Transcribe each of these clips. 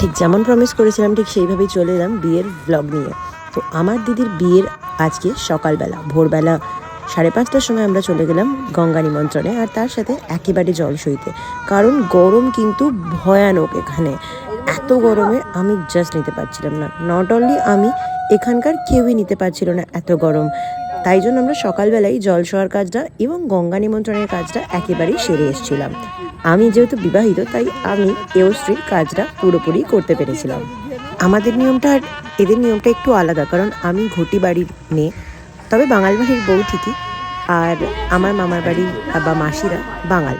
ঠিক যেমন প্রমিস করেছিলাম, ঠিক সেইভাবেই চলে এলাম বিয়ের ব্লগ নিয়ে। তো আমার দিদির বিয়ের আজকে সকালবেলা, ভোরবেলা সাড়ে পাঁচটার সময় আমরা চলে গেলাম গঙ্গা নিমন্ত্রণে, আর তার সাথে একেবারে জল সইতে। কারণ গরম কিন্তু ভয়ানক এখানে। এত গরমে আমি জাস্ট নিতে পারছিলাম না। নট অনলি আমি, এখানকার কেউই নিতে পারছিল না এত গরম। তাই জন্য আমরা সকালবেলায় জল শোয়ার কাজটা এবং গঙ্গা নিমন্ত্রণের কাজটা একেবারেই সেরে এসেছিলাম। আমি যেহেতু বিবাহিত, তাই আমি এও স্ত্রীর কাজটা পুরোপুরি করতে পেরেছিলাম। আমাদের নিয়মটা আর এদের নিয়মটা একটু আলাদা, কারণ আমি ঘটি বাড়ির মেয়ে তবে বাঙাল বাড়ির বউ ঠিকই আর আমার মামার বাড়ি বা মাসিরা বাঙাল।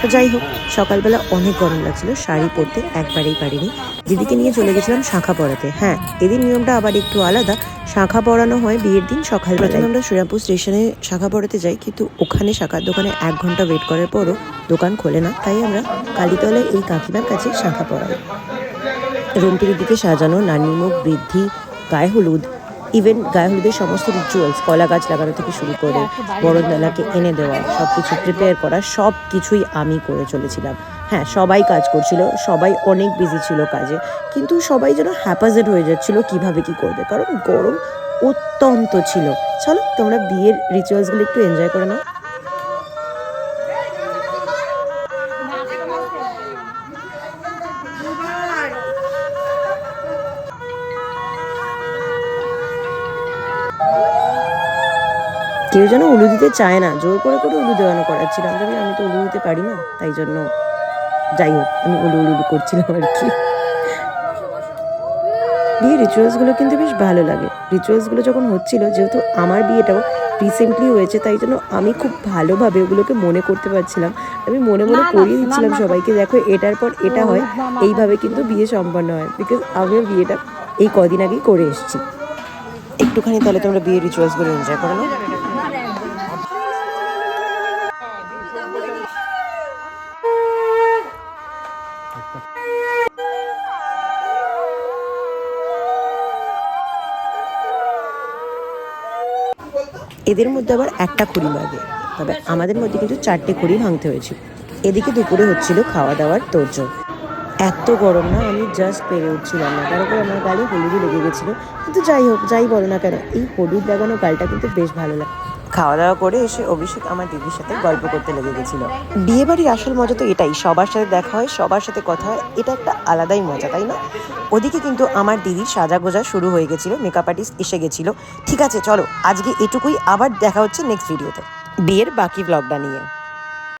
তো যাই হোক, সকালবেলা অনেক গরম লাগছিল, শাড়ি পরতে একবারেই পারিনি। দিদিকে নিয়ে চলে গেছিলাম শাঁখা পড়াতে। হ্যাঁ এদের নিয়মটা আবার একটু আলাদা। শাঁখা পড়ানো হয় বিয়ের দিন সকালবেলা আমরা শ্রীরামপুর স্টেশনে শাঁখা পড়াতে যাই, কিন্তু ওখানে শাঁখার দোকানে এক ঘণ্টা ওয়েট করার পরও দোকান খোলে না। তাই আমরা কালীতলায় এই কাকিমার কাছে শাঁখা পড়াই। রুমটির দিকে সাজানো, নানির মুখ বৃদ্ধি, গায়ে হলুদ ইভেন গায়ে হলুদের সমস্ত রিচুয়ালস কলা গাছ লাগানো থেকে শুরু করে বরণদালাকে এনে দেওয়া সব কিছু প্রিপেয়ার করা সব কিছুই আমি করে চলেছিলাম। হ্যাঁ সবাই কাজ করছিল, সবাই অনেক বিজি ছিল কাজে, কিন্তু সবাই যেন হ্যাপাজেড হয়ে যাচ্ছিল কীভাবে কি করবে। কারণ গরম অত্যন্ত ছিল। চলো তোমরা বিয়ের রিচুয়ালসগুলো একটু এনজয় করে নাও। কেউ যেন উলু দিতে চায় না। জোর করে করে উলু দেওয়ানো করাচ্ছিলাম। তবে আমি তো উলু দিতে পারি না তাই জন্য যাই হোক আমি উলু উলু করছিলাম আর কি। বিয়ে রিচুয়ালসগুলো কিন্তু বেশ ভালো লাগে। রিচুয়ালসগুলো যখন হচ্ছিল যেহেতু আমার বিয়েটাও রিসেন্টলি হয়েছে তাই জন্য আমি খুব ভালোভাবে ওগুলোকে মনে করতে পারছিলাম। আমি মনে মনে করিয়ে দিচ্ছিলাম সবাইকে দেখো এটার পর এটা হয় এইভাবে কিন্তু বিয়ে সম্পন্ন হয়। বিকজ আমিও বিয়েটা এই কদিন আগেই করে এসেছি। একটুখানি তাহলে তোমরা বিয়ের রিচুয়ালসগুলো এনজয় করো না এদের মধ্যে আবার একটা খুঁড়ি লাগে তবে আমাদের মধ্যে কিন্তু চারটে খুঁড়ি ভাঙতে হয়েছিল এদিকে দুপুরে হচ্ছিল খাওয়া দাওয়ার তোরজোর এত গরম না, আমি জাস্ট পেরে উঠছিলাম না। তার উপর আমার গালে হলুদও লেগে গেছিল। কিন্তু যাই হোক, যাই বলো না কেন, এই হলুদ লাগানো গালটা কিন্তু বেশ ভালো লাগে। খাওয়া দাওয়া করে এসে অভিষেক আমার দিদির সাথে গল্প করতে লেগে গেছিল। বিয়ে বাড়ির আসল মজা তো এটাই, সবার সাথে দেখা হয়, সবার সাথে কথা হয়, এটা একটা আলাদাই মজা, তাই না? ওদিকে কিন্তু আমার দিদির সাজা গোজা শুরু হয়ে গেছিল মেকআপ আর্টিস্ট এসে গেছিল। ঠিক আছে, চলো, আজকে এটুকুই, আবার দেখা হচ্ছে নেক্সট ভিডিওতে বিয়ের বাকি ব্লগটা নিয়ে।